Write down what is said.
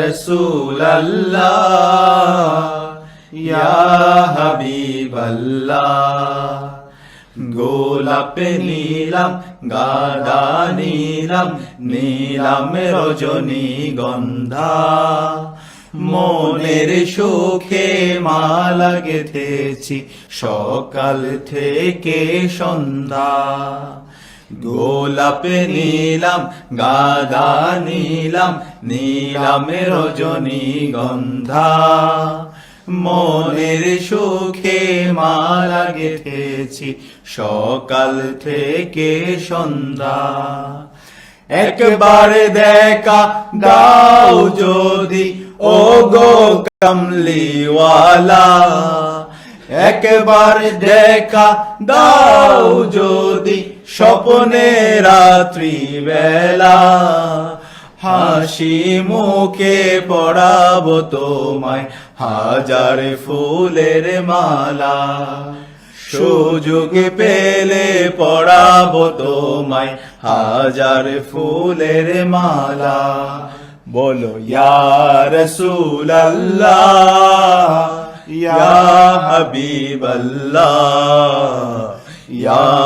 রসুল্লাহ ইয়া গোলাপ নীলাম গাদা নীলাম নীলাম রজনী গন্ধা, মনের সুখে মালা গেথেছি, সকাল থেকে সন্ধ্যা। গোলাপ নীলাম, গাদা নীলাম নীলাম রজনী গন্ধা। মনের সুখে মালা গেথেছি, সকাল থেকে সন্ধ্যা। একবার দেখা দাও যদি ও গো কামলিওয়ালা। একবার দেখা দাও যদি স্বপ্নে রাত্রি বেলা, হাসি মুখে পড়াবো তোমায়, হাজার ফুলের মালা। সুযোগ পেলে পড়াবো তোমায়, হাজার ফুলের মালা। বলো ইয়ার রসুল্লাহ ইয়া ইয়া